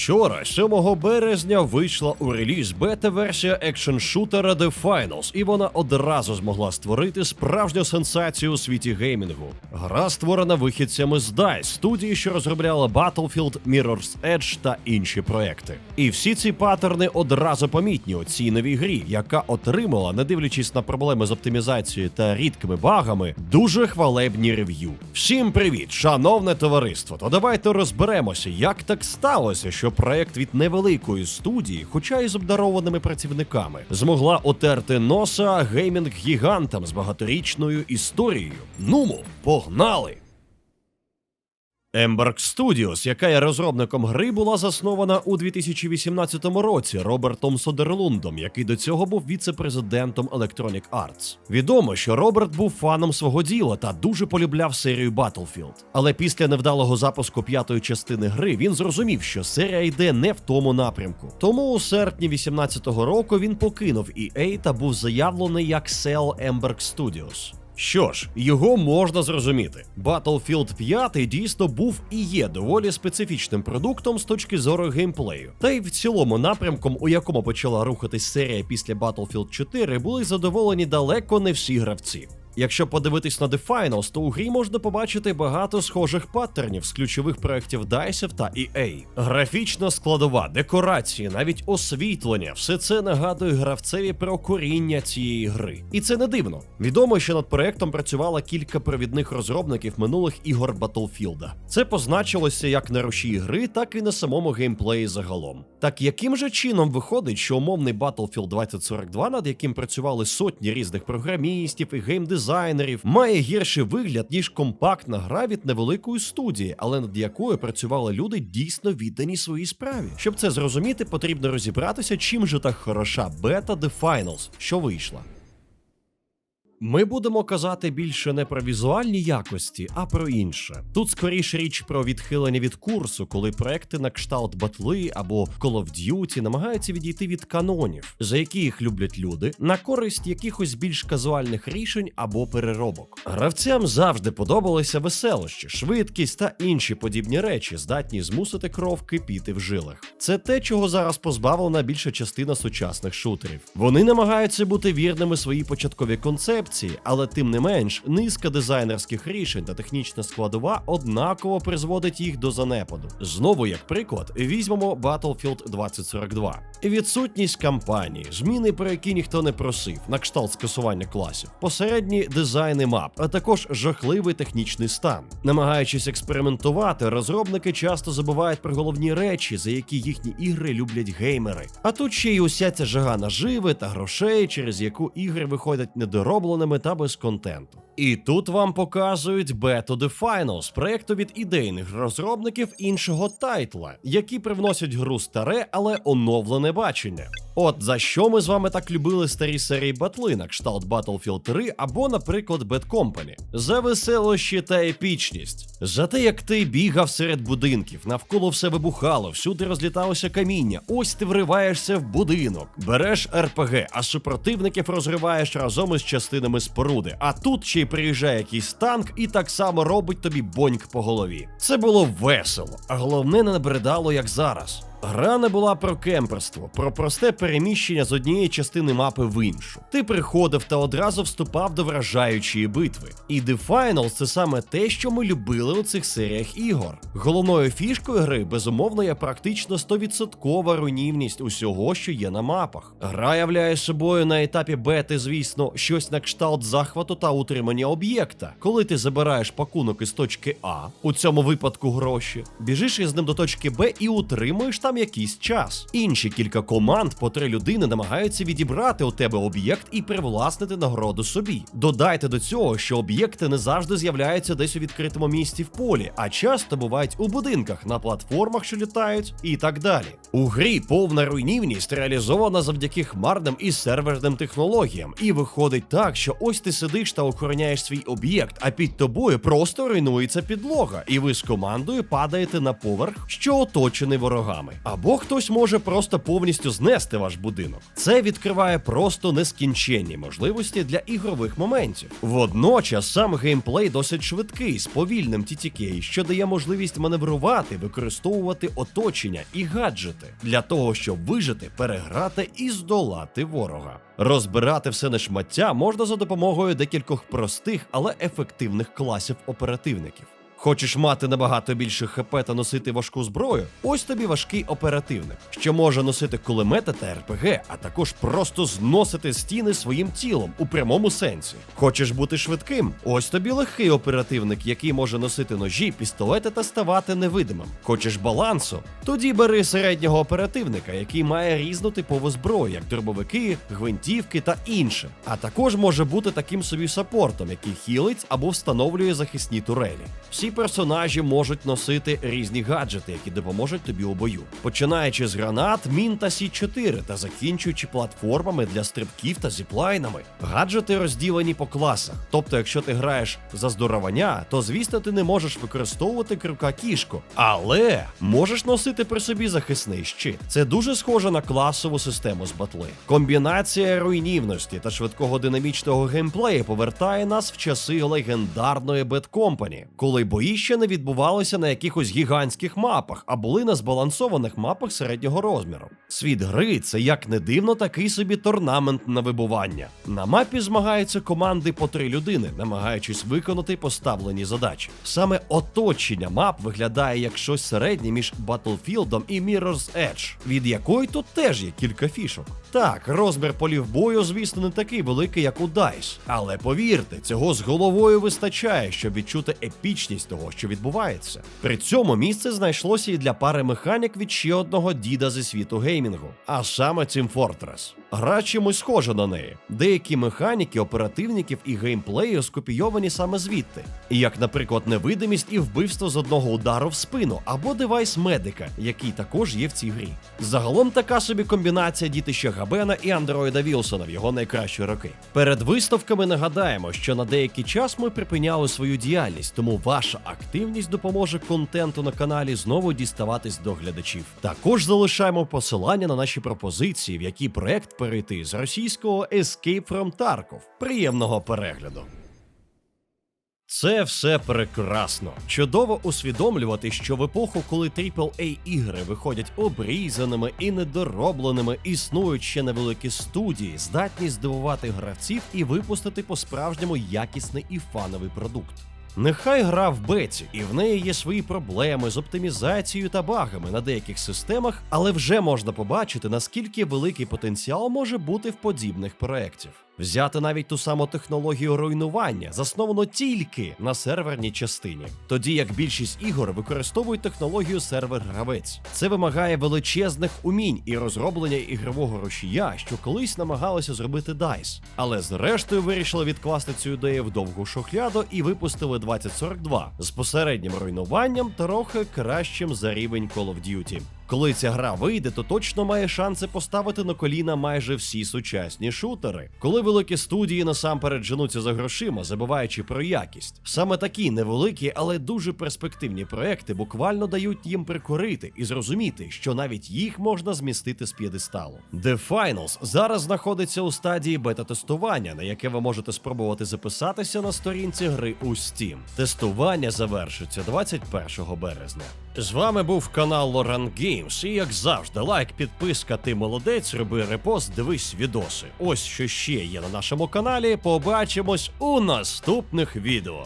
Вчора, 7 березня, вийшла у реліз бета-версія екшн-шутера The Finals, і вона одразу змогла створити справжню сенсацію у світі геймінгу. Гра створена вихідцями з DICE, студії, що розробляла Battlefield, Mirror's Edge та інші проекти. І всі ці паттерни одразу помітні у цій новій грі, яка отримала, не дивлячись на проблеми з оптимізацією та рідкими багами, дуже хвалебні рев'ю. Всім привіт, шановне товариство! То давайте розберемося, як так сталося, що проект від невеликої студії, хоча й з обдарованими працівниками, змогла отерти носа геймінг гігантам з багаторічною історією. Нумо, погнали! Embark Studios, яка є розробником гри, була заснована у 2018 році Робертом Содерлундом, який до цього був віце-президентом Electronic Arts. Відомо, що Роберт був фаном свого діла та дуже полюбляв серію Battlefield. Але після невдалого запуску п'ятої частини гри він зрозумів, що серія йде не в тому напрямку. Тому у серпні 2018 року він покинув EA та був заявлений як SEO Embark Studios. Що ж, його можна зрозуміти. Battlefield 5 дійсно був і є доволі специфічним продуктом з точки зору геймплею. Та й в цілому напрямком, у якому почала рухатись серія після Battlefield 4, були задоволені далеко не всі гравці. Якщо подивитись на The Finals, то у грі можна побачити багато схожих паттернів з ключових проєктів DICE та EA. Графічна складова, декорації, навіть освітлення все це нагадує гравцеві про коріння цієї гри. І це не дивно. Відомо, що над проектом працювало кілька провідних розробників минулих ігор Battlefield. Це позначилося як на рушії гри, так і на самому геймплеї загалом. Так яким же чином виходить, що умовний Battlefield 2042, над яким працювали сотні різних програмістів і геймдизайнерів, має гірший вигляд ніж компактна гра від невеликої студії, але над якою працювали люди дійсно віддані своїй справі. Щоб це зрозуміти, потрібно розібратися, чим же так хороша бета The Finals, що вийшла. Ми будемо казати більше не про візуальні якості, а про інше. Тут скоріше річ про відхилення від курсу, коли проекти на кшталт батли або Call of Duty намагаються відійти від канонів, за які їх люблять люди, на користь якихось більш казуальних рішень або переробок. Гравцям завжди подобалися веселощі, швидкість та інші подібні речі, здатні змусити кров кипіти в жилах. Це те, чого зараз позбавлена більша частина сучасних шутерів. Вони намагаються бути вірними своїй початковій концепції але тим не менш, низка дизайнерських рішень та технічна складова однаково призводить їх до занепаду. Знову, як приклад, візьмемо Battlefield 2042. Відсутність кампанії, зміни, про які ніхто не просив, на кшталт скасування класів, посередні дизайни мап, а також жахливий технічний стан. Намагаючись експериментувати, розробники часто забувають про головні речі, за які їхні ігри люблять геймери. А тут ще й уся ця жага наживи та грошей, через яку ігри виходять недоробленими та без контенту. І тут вам показують Beta The Finals, проєкту від ідейних розробників іншого тайтла, які привносять гру старе, але оновлене бачення. От за що ми з вами так любили старі серії батли на кшталт Battlefield 3 або, наприклад, Bad Company. За веселощі та епічність, за те, як ти бігав серед будинків, навколо все вибухало, всюди розліталося каміння. Ось ти вриваєшся в будинок, береш РПГ, а супротивників розриваєш разом із частинами споруди. А тут ще й приїжджає якийсь танк і так само робить тобі боньк по голові. Це було весело, а головне не набридало, як зараз. Гра не була про кемперство, про просте переміщення з однієї частини мапи в іншу. Ти приходив та одразу вступав до вражаючої битви. І The Finals – це саме те, що ми любили у цих серіях ігор. Головною фішкою гри, безумовно, є практично 100% руйнівність усього, що є на мапах. Гра являє собою на етапі бети, звісно, щось на кшталт захвату та утримання об'єкта. Коли ти забираєш пакунок із точки А, у цьому випадку гроші, біжиш із ним до точки Б і утримуєш там якийсь час. Інші кілька команд по три людини намагаються відібрати у тебе об'єкт і привласнити нагороду собі. Додайте до цього, що об'єкти не завжди з'являються десь у відкритому місці в полі, а часто бувають у будинках, на платформах, що літають, і так далі. У грі повна руйнівність реалізована завдяки хмарним і серверним технологіям, і виходить так, що ось ти сидиш та охороняєш свій об'єкт, а під тобою просто руйнується підлога, і ви з командою падаєте на поверх, що оточений ворогами. Або хтось може просто повністю знести ваш будинок. Це відкриває просто нескінченні можливості для ігрових моментів. Водночас сам геймплей досить швидкий, з повільним TTK, що дає можливість маневрувати, використовувати оточення і гаджети для того, щоб вижити, переграти і здолати ворога. Розбирати все на шмаття можна за допомогою декількох простих, але ефективних класів оперативників. Хочеш мати набагато більше ХП та носити важку зброю? Ось тобі важкий оперативник, що може носити кулемети та РПГ, а також просто зносити стіни своїм тілом у прямому сенсі. Хочеш бути швидким? Ось тобі легкий оперативник, який може носити ножі, пістолети та ставати невидимим. Хочеш балансу? Тоді бери середнього оперативника, який має різну типову зброю, як дробовики, гвинтівки та інше. А також може бути таким собі саппортом, який хілить або встановлює захисні турелі. Всі персонажі можуть носити різні гаджети, які допоможуть тобі у бою, починаючи з гранат, мін та сі 4 та закінчуючи платформами для стрибків та зіплайнами. Гаджети розділені по класах. Тобто, якщо ти граєш за здоровання, то звісно ти не можеш використовувати кривка кішку, але можеш носити при собі захисний щит. Це дуже схоже на класову систему з батли. Комбінація руйнівності та швидкого динамічного геймплею повертає нас в часи легендарної Bad Company, коли бої ще не відбувалися на якихось гігантських мапах, а були на збалансованих мапах середнього розміру. Світ гри це як не дивно, такий собі торнамент на вибування. На мапі змагаються команди по три людини, намагаючись виконати поставлені задачі. Саме оточення мап виглядає як щось середнє між Battlefield і Mirror's Edge, від якої тут теж є кілька фішок. Так, розмір полів бою, звісно, не такий великий, як у DICE, але повірте, цього з головою вистачає, щоб відчути епічність того, що відбувається. При цьому місце знайшлося і для пари механік від ще одного діда зі світу геймінгу, а саме Team Fortress. Гра чимось схожа на неї. Деякі механіки, оперативників і геймплею скопійовані саме звідти, як, наприклад, невидимість і вбивство з одного удару в спину, або девайс медика, який також є в цій грі. Загалом така собі комбінація дітища Габена і Андроїда Вілсона в його найкращі роки. Перед виставками нагадаємо, що на деякий час ми припиняли свою діяльність, тому ваша активність допоможе контенту на каналі знову діставатись до глядачів. Також залишаємо посилання на наші пропозиції, в які проект перейти з російського Escape from Tarkov. Приємного перегляду! Це все прекрасно. Чудово усвідомлювати, що в епоху, коли aaa ігри виходять обрізаними і недоробленими, існують ще невеликі студії, здатні здивувати гравців і випустити по-справжньому якісний і фановий продукт. Нехай гра в беці, і в неї є свої проблеми з оптимізацією та багами на деяких системах, але вже можна побачити, наскільки великий потенціал може бути в подібних проєктів. Взяти навіть ту саму технологію руйнування, засновану тільки на серверній частині, тоді як більшість ігор використовують технологію сервер-гравець. Це вимагає величезних умінь і розроблення ігрового рушія, що колись намагалися зробити DICE. Але зрештою вирішили відкласти цю ідею в довгу шухляду і випустили 2042 з посереднім руйнуванням трохи кращим за рівень Call of Duty. Коли ця гра вийде, то точно має шанси поставити на коліна майже всі сучасні шутери. Коли великі студії насамперед женуться за грошима, забуваючи про якість. Саме такі невеликі, але дуже перспективні проекти буквально дають їм прикорити і зрозуміти, що навіть їх можна змістити з п'єдесталу. The Finals зараз знаходиться у стадії бета-тестування, на яке ви можете спробувати записатися на сторінці гри у Steam. Тестування завершиться 21 березня. З вами був канал Лоран Games, і як завжди, лайк, підписка, ти молодець, роби репост, дивись відоси. Ось що ще є на нашому каналі. Побачимось у наступних відео.